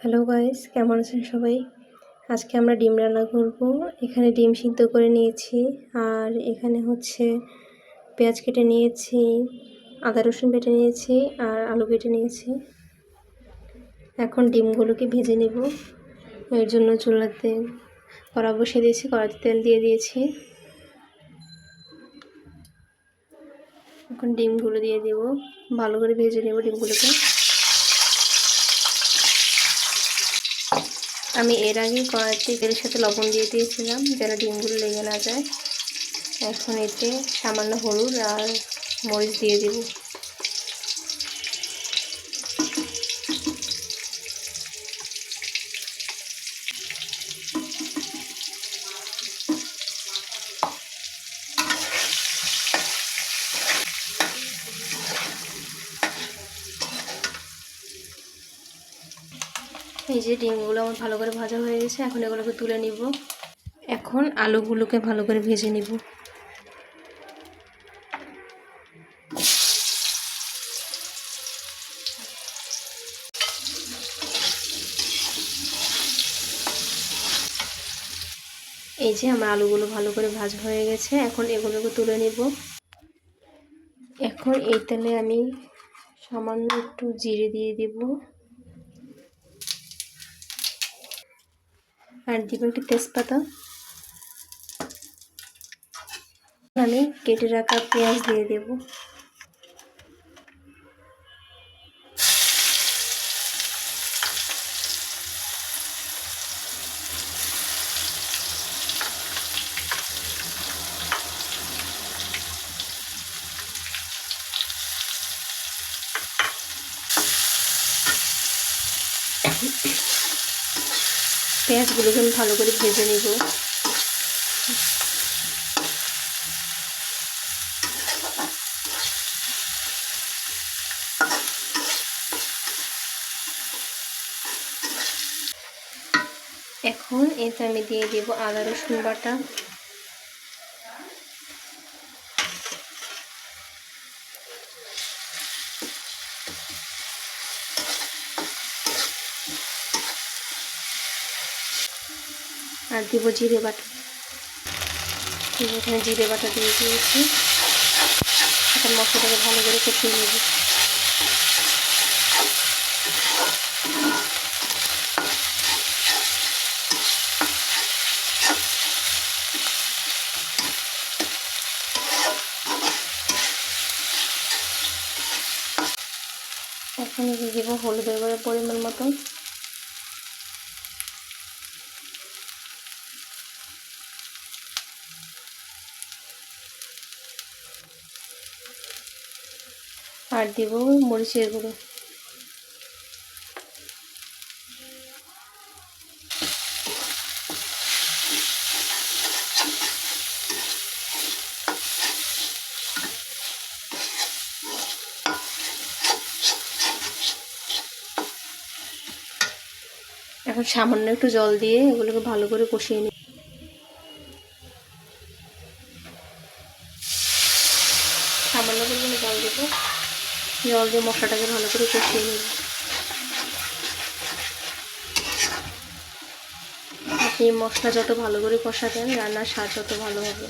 Hello guys কেমন আছেন সবাই? আজকে আমরা ডিম রান্না করব। এখানে ডিম সিদ্ধ করে নিয়েছি আর এখানে হচ্ছে পেঁয়াজ কেটে নিয়েছি, আদা রসুন বেটে নিয়েছি আর আলু কেটে নিয়েছি। এখন ডিমগুলোকে ভেজে নেব। এর জন্য চুলাতে কড়া বসিয়ে দিয়েছি, কড়াতে তেল দিয়ে দিয়েছি। এখন ডিমগুলো দিয়ে দেব। ভালো করে ভেজে নেব ডিমগুলোকে। আমি এর আগে কড়াইতে তেলের সাথে লবণ দিয়ে দিয়েছিলাম, যেন ডিমগুলো লেগে না যায়। এখন এতে সামান্য হলুদ আর মরিচ দিয়ে দেব। এই যে ডিমগুলো আমার ভালো করে ভাজা হয়ে গেছে, এখন এগুলোকে তুলে নিব। এখন আলুগুলোকে ভালো করে ভেজে নিব। এই যে আমার আলুগুলো ভালো করে ভাজা হয়ে গেছে, এখন এগুলোকে তুলে নিব। এখন এই তেলে আমি সামান্য একটু জিরে দিয়ে দিব। আর দিব একটি তেজপাতা। আমি কেটে রাখা পেঁয়াজ দিয়ে দেব। পেঁয়াজগুলোকে আমি ভালো করে ভেজে নেব। এখন এতে আমি দিয়ে দেব আদা রসুন বাটা। আর দিব জিরে বাটা। এখানে জিরে বাটা দিয়ে দিয়েছি। এখন মশলাটাকে ভালো করে কষিয়ে নেব। এখন দিয়ে দেবো হলুদের পরিমাণ মতন। আর দেব মরিচের গুঁড়ো। এখন সামান্য একটু জল দিয়ে এগুলোকে ভালো করে কষিয়ে নিই সামান্য পরিমাণে জল দেবো জল দিয়ে মশলাটাকে ভালো করে কষিয়ে নেব। আপনি মশলা যত ভালো করে কষাবেন রান্নার স্বাদ যত ভালো হবে।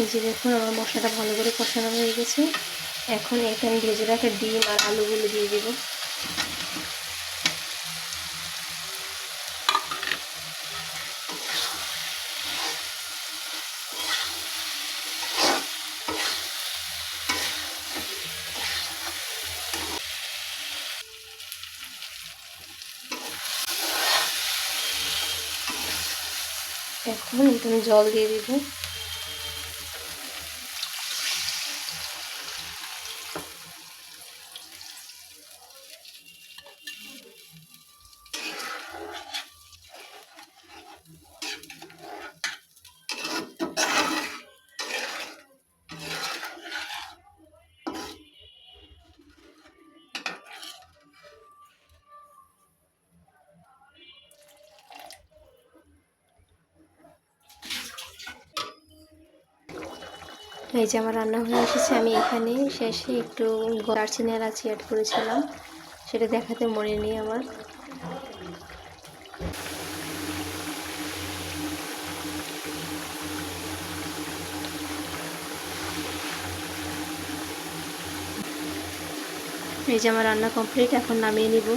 এই যে দেখুন, আমার মশলাটা ভালো করে কষানো হয়ে গেছে। এখন এখানে ভেজে রাখা ডিম আর আলুগুলো দিয়ে দেবো। এখন এখানে জল দিয়ে দিব। এই যে আমার রান্না হয়ে এসেছে, আমি এখানে শেষে একটু দারচিনি এলাচি অ্যাড করেছিলাম। সেটা দেখাতে মনে নেই আমার। এই যে আমার রান্না কমপ্লিট এখন নামিয়ে নিব।